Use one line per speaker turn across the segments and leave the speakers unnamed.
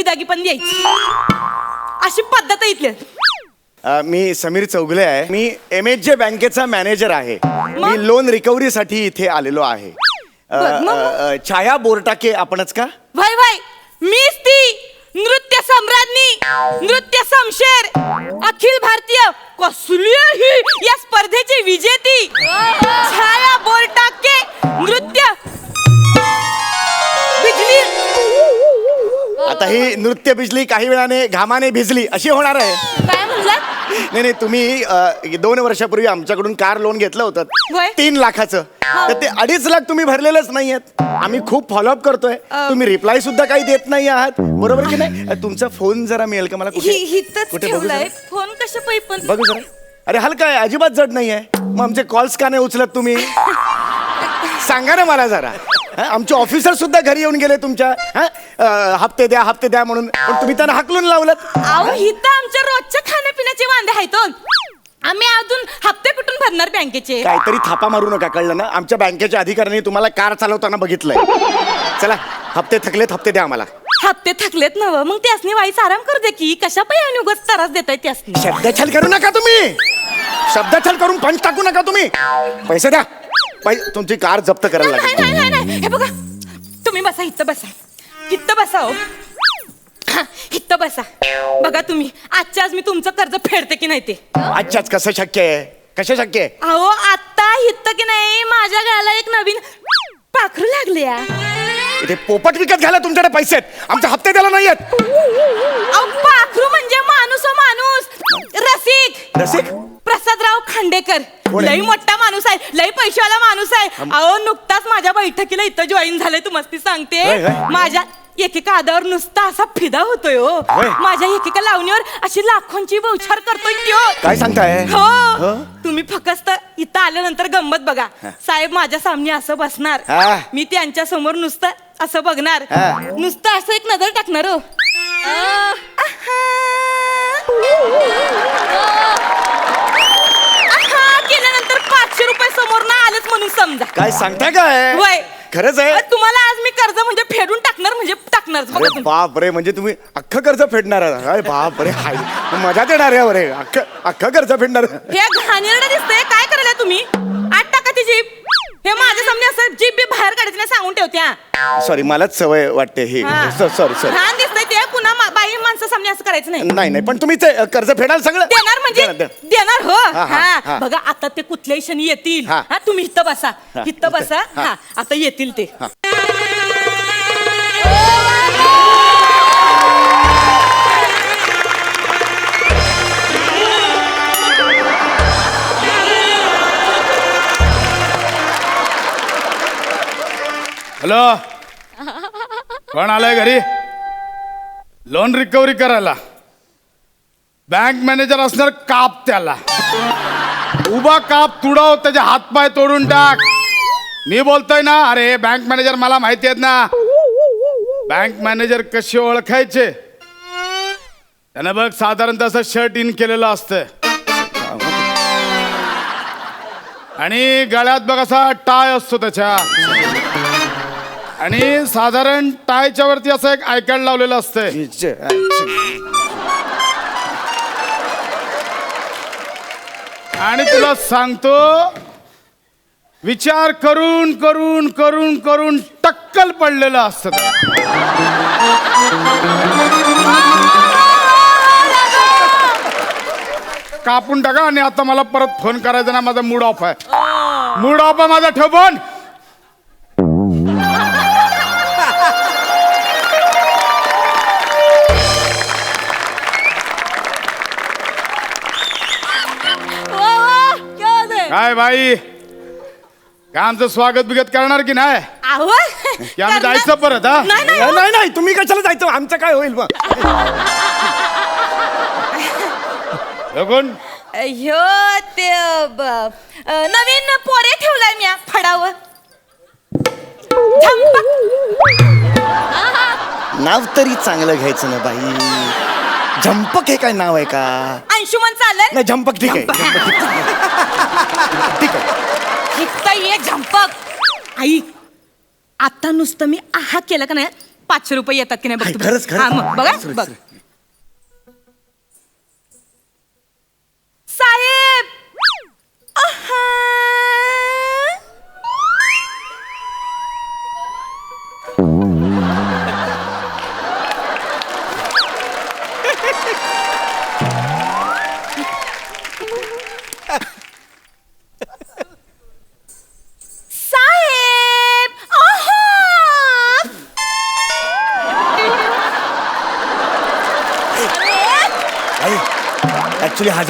बिदागी पण द्यायची. अशी पद्धत आहे
अ, मी समीर चौगले आहे. मी एम एच जे बँकेचा मॅनेजर आहे. मी लोन रिकव्हरीसाठी इथे आलेलो आहे. अ,
बर, मग,
अ, अ, छाया बोरटाके आपणच का?
भाई भाई मीच ती. नृत्य सम्राज्ञी. नृत्य समशेर अखिल भारतीय. कसली ही या स्पर्धेची विजेती. छाया बोरटाके. नृत्य
आता ही नृत्य भिजली काही वेळाने घामाने भिजली अशी होणार आहे.
काय म्हणला?
नाही नाही तुम्ही अ, दोन वर्षापूर्वी आमच्याकडून कार लोन घेतलं होतं.
होय.
तीन लाखाचं. तर ते अडीच लाख तुम्ही भरलेलंच नाहीयेत. आम्ही खूप फॉलोअप करतोय. तुम्ही रिप्लाय सुद्धा काही देत नाही आहात. बरोबर की नाही? अ, तुमचा फोन जरा मिळेल का मला? कुठे
हि
कुठे बघू
ठेवलाय.
जरा?
फोन कशा पै पण?
बघू जरा. अरे हलका आहे. अजिबात जड नाही आहे मग आमचे कॉल्स का नाही उचलत तुम्ही? सांगा ना मला जरा. हा, आमचे ऑफिसर सुद्धा घरी येऊन गेले तुमच्या हा? अ, हप्ते द्या हप्ते द्या म्हणून. पण तुम्ही त्यांना हाकलून लावलं.
अहो आमच्या रोजच्या खाण्यापिण्याचे वांदे आहेत हो. आम्ही अजून हप्ते कुठून भरणार बँकेचे?
काहीतरी थापा मारू नका कळलं ना? आमच्या बँकेच्या अधिकाऱ्यांनी तुम्हाला कार चालवताना बघितलंय. चला हप्ते थकलेत हप्ते द्या आम्हाला.
हप्ते थकलेत नव मग त्यासनी वाईस आराम करू दे की कशा पाय उगाच त्रास देताय त्यासनी?
शब्दछल करू नका तुम्ही! शब्दछल करून पंच टाकू नका तुम्ही! पैसे द्या. पै तुमची कार जप्त करायला
नाही
लागेल.
नाही नाही नाही बघा तुम्ही बसा इथं बसा. इथं बसा हो. हा, इथं बसा. बघा तुम्ही आजच्या आज मी तुमचं कर्ज फेडते की नाही ते?
आजच्याच कसं शक्य आहे? कसं शक्य आहे?
अहो आता इथं की नाही माझ्या गळ्याला एक नवीन पाखरू लागले या.
इथे पोपट विकत घ्यायला तुमच्याकडे पैसे आहेत. आमचे हप्ते द्यायला नाहीयेत
अहो पाखरू म्हणजे माणूस हो माणूस. रसिक.
रसिक?
प्रसादराव खांडेकर.
कोण आहे?
लई मोठा माणूस आहे. लई पैशावाला माणूस आहे. अहो नुकताच माझ्या बैठकीला इथं जॉईन झालंय तू मस्ती सांगते.
होय, होय.
माझ्या एकेका आदावर नुसता असा फिदा होतोय हो.
होय.
माझ्या एकेका लावणीवर अशी लाखोंची बौछार करतोय त्यो
काय सांगताय?
हो.
हो?
तुम्ही फक्त इथं आल्यानंतर गंमत बघा. साहेब माझ्या सामने असं बसणार.
हा.
मी त्यांच्यासमोर नुसतं असं बघणार.
हा.
नुसतं असं एक नजर टाकणार हो. आहा, केल्यानंतर पाचशे रुपये समोर ना आलेच म्हणून समजा.
काय सांगताय काय?
वय.
खरंच आहे.
तुम्हाला आज मी कर्ज म्हणजे फेडून टाकणार म्हणजे टाकणार. बघा
अरे
तुम्ही.
बाप रे म्हणजे तुम्ही अख्खं कर्ज फेडणार आहात. अरे बाप रे हाय. मजाच येणार आहे बरे अख्खं अख्खं कर्ज फेडणार.
हे घाणेरडं दिसतंय. काय करायला तुम्ही? आठ टाका ती जीप हे माझ्या सामने असं जीप बी बाहेर काढायचं नाही सांगून ठेवत्या.
सॉरी मलाच सवय वाटते ही. सॉरी सॉरी
घाण दिसतंय ते पुन्हा मा- बाई माणसा सामने असं करायचं नाही.
नाही नाही पण तुम्ही ते अ, कर्ज फेडाल सगळं?
देणार म्हणजे?
देणार, देणार.
देणार हो.
हा, हा,
हा.
हा.
बघा आता ते कुठल्याही क्षणी येतील.
हा.
हा तुम्ही इथं बसा.
हा,
इथं बसा.
हा.
हा आता येतील ते.
हॅलो? कोण आलंय घरी? लोन रिकव्हरी करायला. बँक मॅनेजर असणार काप त्याला. उभा काप तुडव त्याचे हातपाय तोडून टाक. मी बोलतोय ना अरे बँक मॅनेजर मला माहिती आहेत ना. बँक मॅनेजर कसे ओळखायचे? त्यानं बघ साधारण तसं शर्ट इन केलेलं असतं आणि गळ्यात बघ असा टाय असतो त्याच्या. आणि साधारण टायच्या वरती असं एक आय कार्ड लावलेलं असतंय. आणि तुला सांगतो विचार करून करून करून करून टक्कल पडलेलं असतं. कापून टाका आणि आता मला परत फोन करायचा ना माझा मूड ऑफ आहे. मूड ऑफ आहे माझा ठेव काय बाई? काय आमचं स्वागत बिगत करणार की नाही?
आहो.
की आम्ही जायचं परत हा?
नाही नाही
नाही नाही, नाही तुम्ही कशाला जायचं? आमचं काय होईल मग?
कोण
ह्यो ते ब- अ, नवीन पोरे ठेवलाय मी फडावर. झंपा.
नाव तरी चांगलं घ्यायचं ना बाई. झंपक हे काय नाव आहे का?
अंशुमन चालेल.
नाही झंपक ठीक आहे झंपक. ठीक आहे. ठीक आहे.
हित्ता ये झंपक. आई आता नुसतं मी आहा केलं का नाही? पाचशे रुपये येतात की नाही
आई,
बघतो
खरंच, खरंच.
हा मग बघा बघ.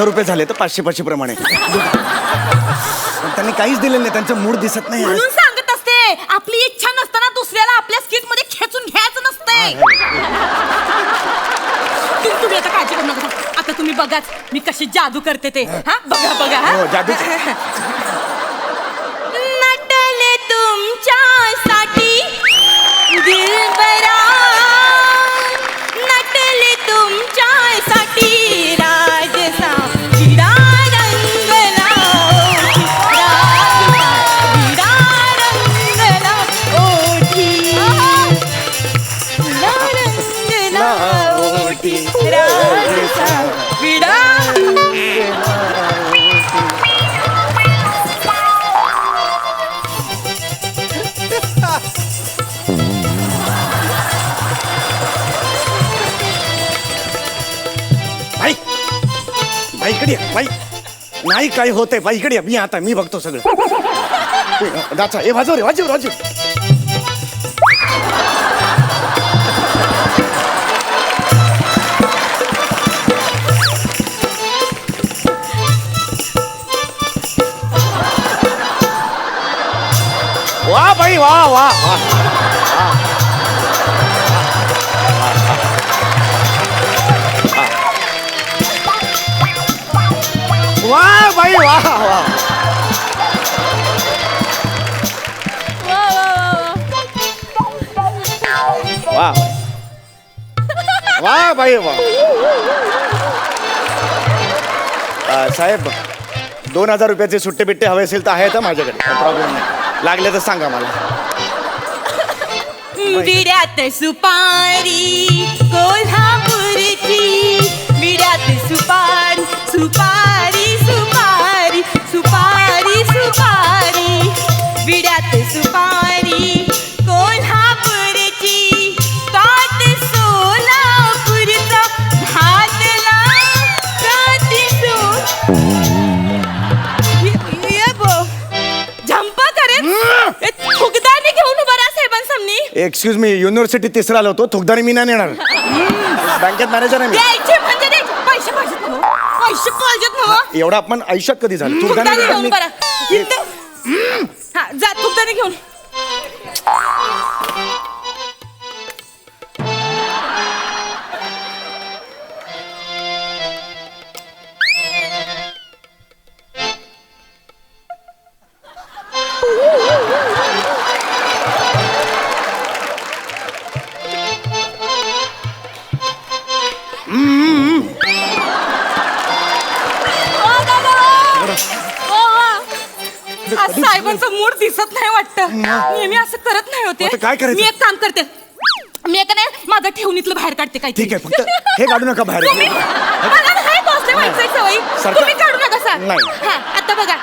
हजार रुपये झाले तर पाचशे पाचशे प्रमाणे पण त्यांनी काहीच दिलेलं नाही त्यांचं मूड दिसत नाही आज.
म्हणून सांगत असते आपली इच्छा नसताना दुसऱ्याला आपल्या स्किटमध्ये खेचून घ्यायचं नसतंय तुम्ही तुम्ही आता काळजी करू नका आता तुम्ही बघाच मी कशी जादू करते ते हा बघा बघा हा.
हो, जादू.
नटले तुमच्यासाठी दिलबरा
बाई इकडे ये, बाई. नाही काय होते बाई इकडे ये. मी आता मी बघतो सगळं. दाचा हे वाजव रे वाजव वाजव. वा बाई वा वा वा. वा बाई वा वा वा वा बाई वा अ, साहेब दोन हजार रुपयाचे सुट्टे बिट्टे हवे असेल तर आहेत हं माझ्याकडे. प्रॉब्लेम नाही. लागले तर सांगा मला.
विड्यात सुपारी कोल्हापूरची. विड्यात सुपारी सुपारी.
एक्सक्यूज मी युनिव्हर्सिटी तिसरा आलो होतो. थुकदारी मी नाही येणार बँकेत मॅनेजर आहे मी.
द्यायचे म्हणजे द्यायचे पैसे पाहिजेत ना हो. पैसे पाहिजेत ना हो.
एवढा अपमान आयुष्यात कधी झालं?
घेऊन हा जा फुगदाने घेऊन. वाटतं नेहमी असं करत नाही होते.
आता काय करायचं?
मी एक काम करते. मी एक नाही माझं ठेवणीतलं बाहेर काढते काय
ठीक आहे फक्त हे काढू नका बाहेर.
तुम्ही मला नाही बसले व्हायचंय सवय.
सरकार-
तुम्ही काढू नका सर
नाही.
हा आता बघा.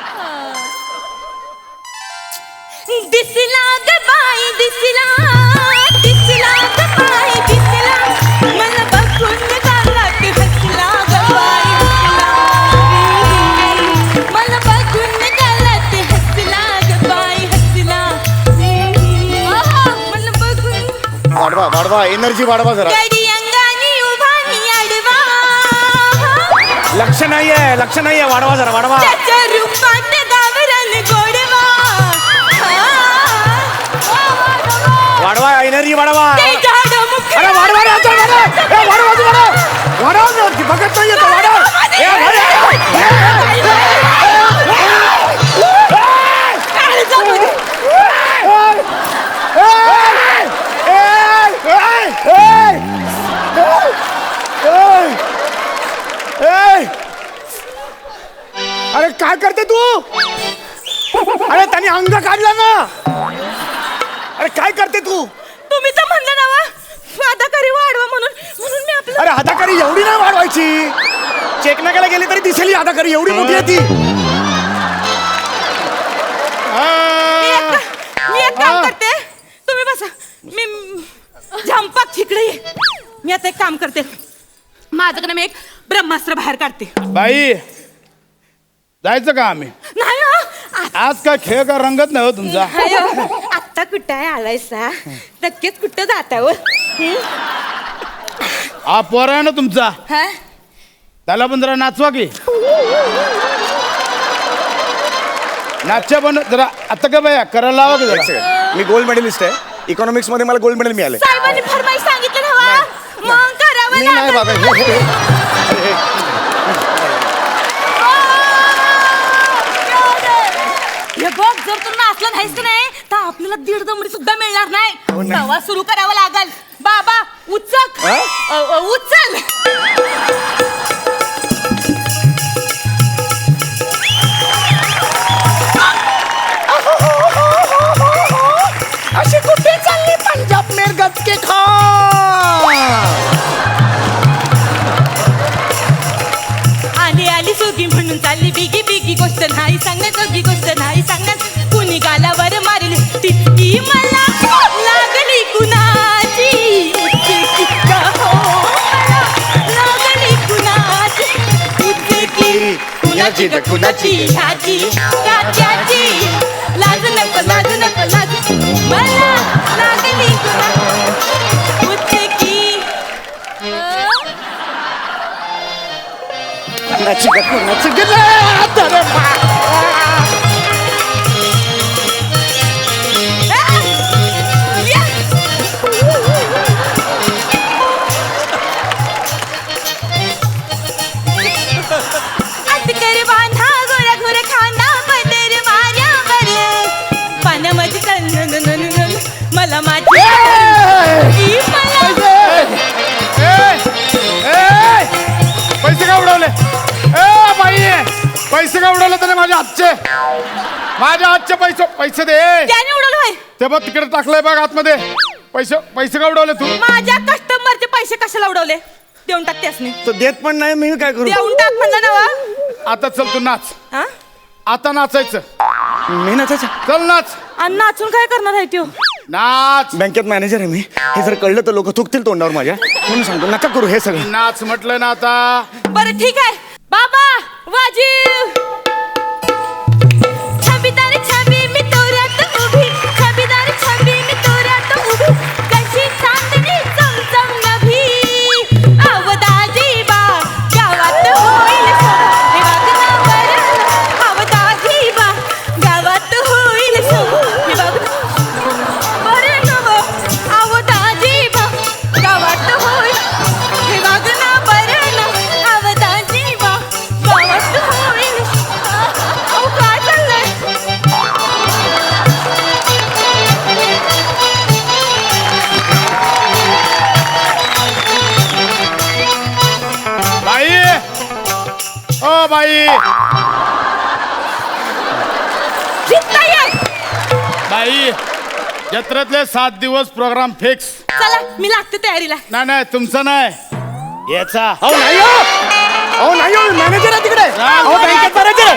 दिसला ग बाई दिसला दिसला ग बाई.
वाढवा वाढवा एनर्जी वाढवा जरा.
गडी अंगानी उभा नि आडवा.
लक्ष नाहीये लक्ष नाहीये वाढवा जरा वाढवा.
त्याच्या रूपात गावरान गोडवा.
वाढवा एनर्जी वाढवा.
ते झाड मुख
अरे वाढवा रे, आता वाढवा. ए, वाढवा तू, वाढवा वाढवा. ना, बघत नाहीये तो, वाढवा. ए, वाढवा. Ei! Ei! Ei! Ei! अरे काय करते तू? अरे त्याने अंग काढला ना. अरे काय करते तू?
तुम्ही तर म्हणलं ना अदाकारी वाढवा म्हणून. म्हणून मी आपलं
अरे हाताकारी एवढी नाही वाढवायची. चेकनाकाला गेली तरी दिसेल ही हाताकारी एवढी मोठी आहे ती.
मी एक काम करते. तुम्ही बसा. मी झंपाक ठिकडे ये. मी आता एक काम करते. माझ्याकडे मी एक ब्रह्मास्त्र बाहेर काढते.
बाई जायचं का आम्ही?
नाही हो, आ-
आज काय खेळ का रंगत नाही हो तुमचा?
नाही हो. आत्ता कुठं आहे आलायसा नक्कीच कुठं जाता हो? हं?
हा पोर आहे ना तुमचा?
हा?
त्याला पण जरा नाचवा की. नाच्या पण जरा आता का बाया करायला लावा की जरा.
मी गोल्ड मेडलिस्ट आहे. इकॉनॉमिक्समध्ये मला गोल्ड मेडल मिळाले.
साहेबांनी फरमाईश सांगितलं ना वा. मग करावं
मी नाही
लागेल.
बाबा हे- हे- हे-
हे. बघ जर तू नाचलं नाहीस की नाही तर आपल्याला दीड दमडी सुद्धा मिळणार
हो
नाही. तेव्हा सुरू करावं लागल. बाबा उचक
हा?
अ, अ, उचल.
खा
आली आली सुगी म्हणून चालली. बिगी बिगी गोष्ट नाही. सांगण्याजोगी गोष्ट नाही. सांगण्यात कुणी गालावर मारली? तितकी मला लागली कुणाची? उचकी का हो मला लागली कुणाची? उचकी कुणाची? ह्याची त्याची लाज नको लाज नको लाज मला कुणाची
ग कुणाची ग?
पैसे का उडवले त्याने माझ्या हातचे? माझ्या हातचे पैसे पैसे दे.
त्याने उडवलं होय.
ते बघ तिकडे टाकलंय बघ आतमध्ये. पैसे पैसे का उडवले तू?
माझ्या कस्टमरचे पैसे कशाला उडवले? देऊन टाक त्यासनी.
तो देत पण नाही मी काय करू?
देऊन टाक म्हणलं ना वा.
आता चल तू नाच.
हा?
आता नाचायचं.
मी नाचायचं?
चल नाच.
आणि नाचून काय करणार आहे त्यो?
नाच.
बँकेत मॅनेजर आहे मी. हे जर कळलं तर लोक थुकतील तोंडावर माझ्या. म्हणून सांगतो नका करू हे सगळं.
नाच म्हटलं ना आता.
बरं ठीक आहे. बाबा! वाजीव
बाई.
जिंकता ये.
बाई जत्रेतले सात दिवस प्रोग्राम फिक्स
चला मी लागते तयारीला.
नाही नाही तुमचं नाही. याचा
अहो नाही हो. अहो नाही हो मॅनेजर आहे तिकडे. अहो बँकेत मॅनेजर आहे.